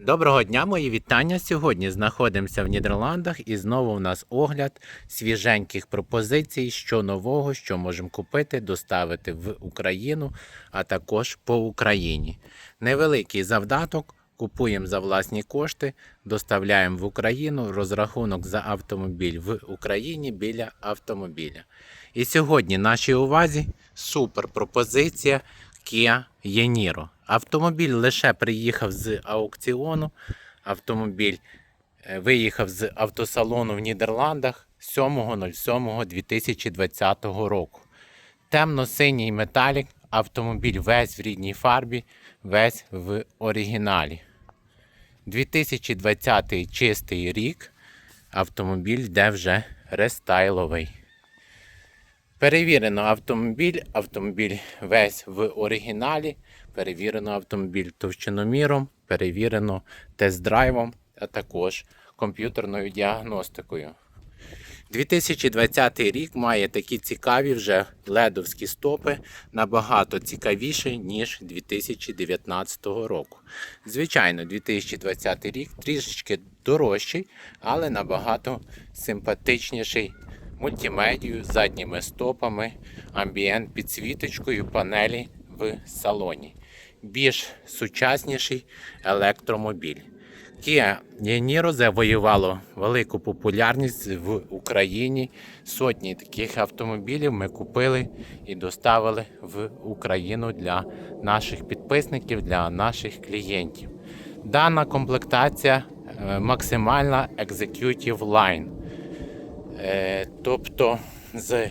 Доброго дня, мої вітання. Сьогодні знаходимося в Нідерландах і знову в нас огляд свіженьких пропозицій, що нового, що можемо купити, доставити в Україну, а також по Україні. Невеликий завдаток. Купуємо за власні кошти, доставляємо в Україну розрахунок за автомобіль в Україні біля автомобіля. І сьогодні нашій увазі супер пропозиція Kia Yeniro. Автомобіль лише приїхав з аукціону. Автомобіль е, виїхав з автосалону в Нідерландах 7.07.2020 року. Темно-синій металік, автомобіль весь в рідній фарбі, весь в оригіналі. 2020 чистий рік. Автомобіль йде вже рестайловий. Перевірено автомобіль, автомобіль весь в оригіналі, перевірено автомобіль товщиноміром, перевірено тест-драйвом, а також комп'ютерною діагностикою. 2020 рік має такі цікаві вже ледовські стопи, набагато цікавіші, ніж 2019 року. Звичайно, 2020 рік трішечки дорожчий, але набагато симпатичніший мультимедію, задніми стопами, амбієнт підсвіточкою, панелі в салоні. Більш сучасніший електромобіль. Kia Niro завоювало велику популярність в Україні. Сотні таких автомобілів ми купили і доставили в Україну для наших підписників, для наших клієнтів. Дана комплектація е, максимальна Executive Line. Е, тобто з,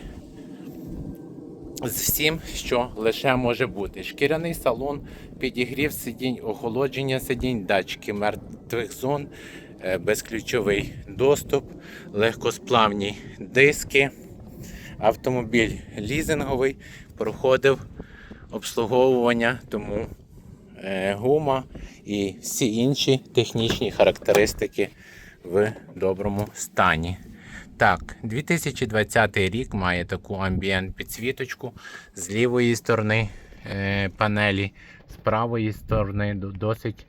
з всім, що лише може бути. Шкіряний салон, підігрів сидінь, охолодження сидінь, датчики мертвих зон, е, безключовий доступ, легкосплавні диски. Автомобіль лізинговий проходив обслуговування, тому е, гума і всі інші технічні характеристики в доброму стані. Так, 2020 рік має таку амбієнт підсвіточку з лівої сторони е, панелі, з правої сторони досить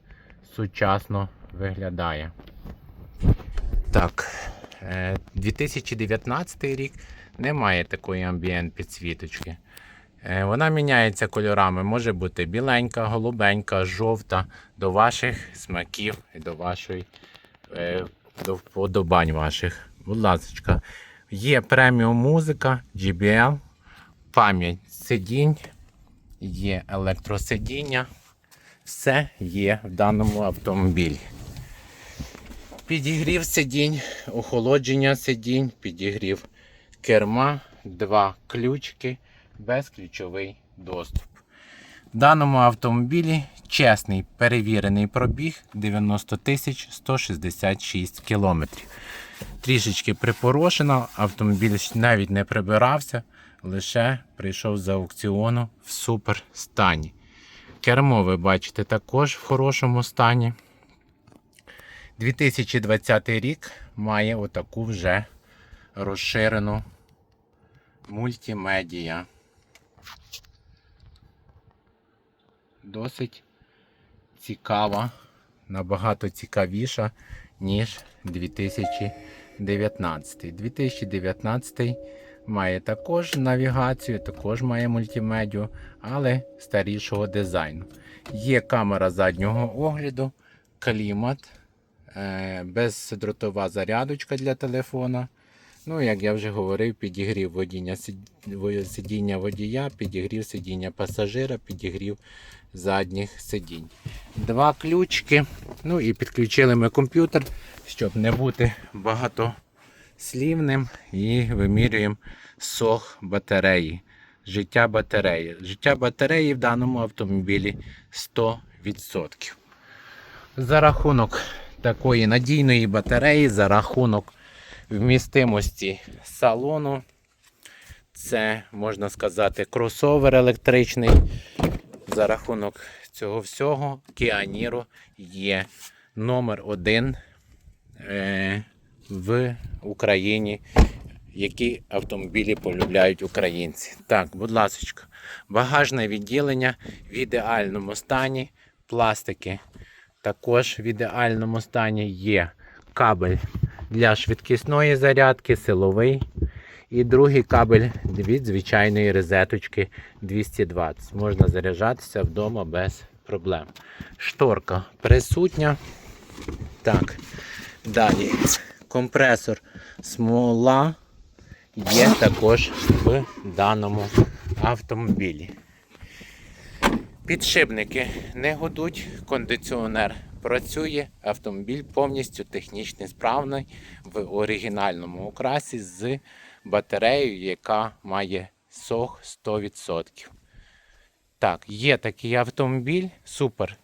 сучасно виглядає. Так, е, 2019 рік не має такої амбієнт підсвіточки. Е, Вона міняється кольорами, може бути біленька, голубенька, жовта, до ваших смаків і до вашої е, до вподобань ваших. Будь ласка, є преміум музика, JBL, пам'ять сидінь, є електросидіння. Все є в даному автомобілі. Підігрів сидінь, охолодження сидінь, підігрів керма, два ключки, безключовий доступ. В даному автомобілі чесний перевірений пробіг 90 166 кілометрів. Трішечки припорошено, автомобіль навіть не прибирався, лише прийшов з аукціону в супер стані. Кермо ви бачите також в хорошому стані. 2020 рік має отаку вже розширену мультимедія. Досить цікава, набагато цікавіша, ніж 2019. 2019 має також навігацію, також має мультимедію, але старішого дизайну. Є камера заднього огляду, клімат, е, бездротова зарядочка для телефона. Ну, як я вже говорив, підігрів водіння сидіння водія, підігрів сидіння пасажира, підігрів задніх сидінь. Два ключки. Ну і підключили ми комп'ютер, щоб не бути багатослівним. І вимірюємо сох батареї. Життя батареї. Життя батареї в даному автомобілі 100%. За рахунок такої надійної батареї, за рахунок вмістимості салону. Це, можна сказати, кросовер електричний. За рахунок цього всього Niro є номер один е, в Україні, які автомобілі полюбляють українці. Так, будь ласка, багажне відділення в ідеальному стані, пластики Також в ідеальному стані є кабель для швидкісної зарядки, силовий. І другий кабель від звичайної розеточки 220. Можна заряджатися вдома без проблем. Шторка присутня. Так, далі. Компресор смола є також в даному автомобілі. Підшипники не гудуть, кондиціонер працює, автомобіль повністю технічно справний в оригінальному окрасі з батареєю, яка має сох 100%. Так, є такий автомобіль, супер.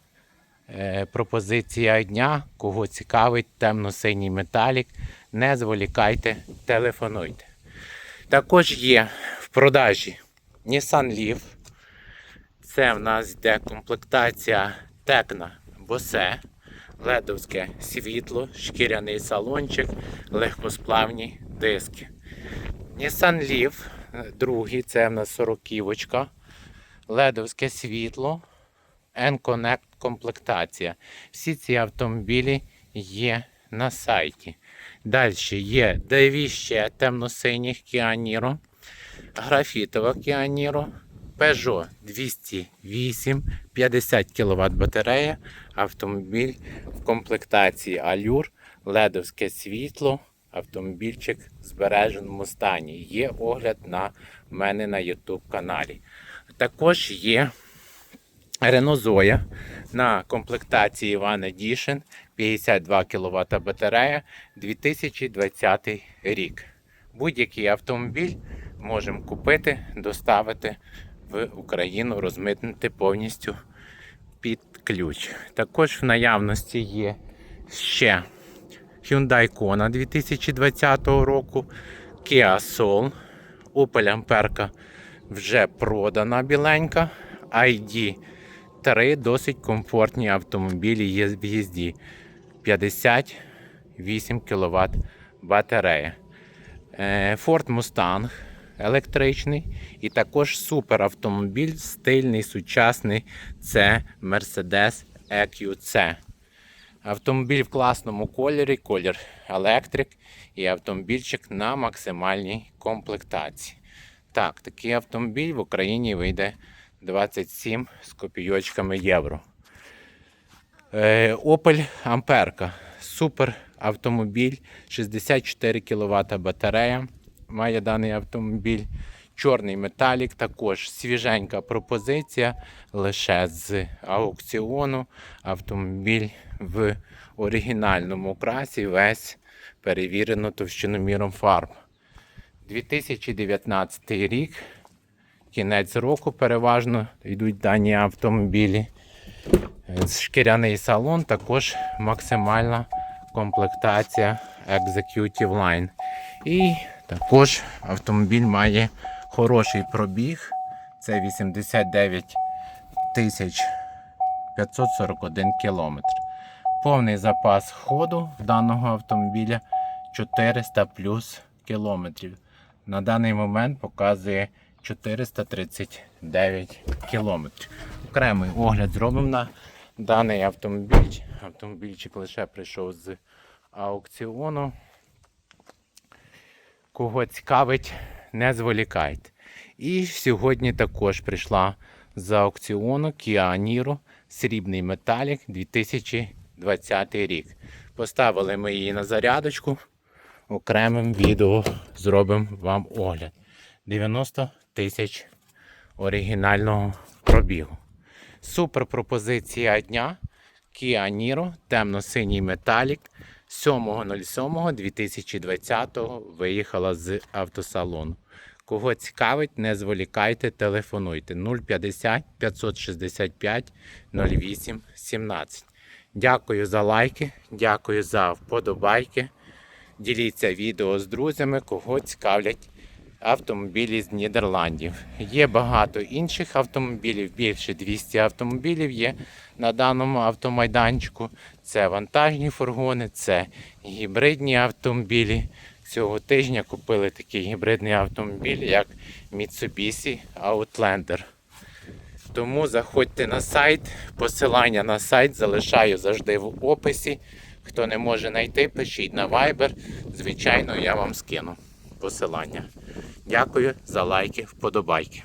Е, пропозиція дня. Кого цікавить темно-синій металік, не зволікайте, телефонуйте. Також є в продажі Nissan Leaf. Це в нас йде комплектація Текна Босе, ледовське світло, шкіряний салончик, легкосплавні диски. Nissan Leaf, другий, це в нас 40 ледовське світло, N-Connect комплектація. Всі ці автомобілі є на сайті. Далі є дві ще темно-синіх Niro, графітова Niro, Peugeot 208, 50 кВт батарея, автомобіль в комплектації Allure, ледовське світло, автомобільчик в збереженому стані. Є огляд на мене на YouTube каналі. Також є Renault Zoe на комплектації One Edition 52 кВт батарея 2020 рік. Будь-який автомобіль можемо купити, доставити в Україну, розмитнити повністю під ключ. Також в наявності є ще Hyundai Kona 2020 року, Kia Soul, Opel Amperka вже продана біленька, ID 3 досить комфортні автомобілі є в їзді. 58 кВт батарея. Е, Ford Mustang електричний і також супер автомобіль, стильний, сучасний. Це Mercedes EQC. Автомобіль в класному кольорі, колір електрик і автомобільчик на максимальній комплектації. Так, такий автомобіль в Україні вийде 27 з копійочками євро. Е, Opel Амперка. Супер автомобіль, 64 кВт батарея. Має даний автомобіль. Чорний металік, також свіженька пропозиція лише з аукціону. Автомобіль в оригінальному окрасі, весь перевірено товщиноміром фарб. 2019 рік, кінець року переважно йдуть дані автомобілі. Е, Шкіряний салон, також максимальна комплектація Executive Line. І також автомобіль має хороший пробіг. Це 89 тисяч 541 кілометр. Повний запас ходу даного автомобіля 400 плюс кілометрів. На даний момент показує 439 кілометрів. Окремий огляд зробимо на даний автомобіль. Автомобільчик лише прийшов з аукціону. Кого цікавить, не зволікайте. І сьогодні також прийшла з аукціону Kia Niro срібний металік 2020 рік. Поставили ми її на зарядочку. Окремим відео зробимо вам огляд. 90 тисяч оригінального пробігу. Супер пропозиція дня. Kia Niro, темно-синій металік. 7.07.2020 виїхала з автосалону. Кого цікавить, не зволікайте, телефонуйте 050 565 08 17. Дякую за лайки, дякую за вподобайки. Діліться відео з друзями, кого цікавлять автомобілі з Нідерландів. Є багато інших автомобілів, більше 200 автомобілів є на даному автомайданчику. Це вантажні фургони, це гібридні автомобілі. Цього тижня купили такий гібридний автомобіль, як Mitsubishi Outlander. Тому заходьте на сайт. Посилання на сайт залишаю завжди в описі. Хто не може знайти, пишіть на Viber. Звичайно, я вам скину посилання. Дякую за лайки, вподобайки.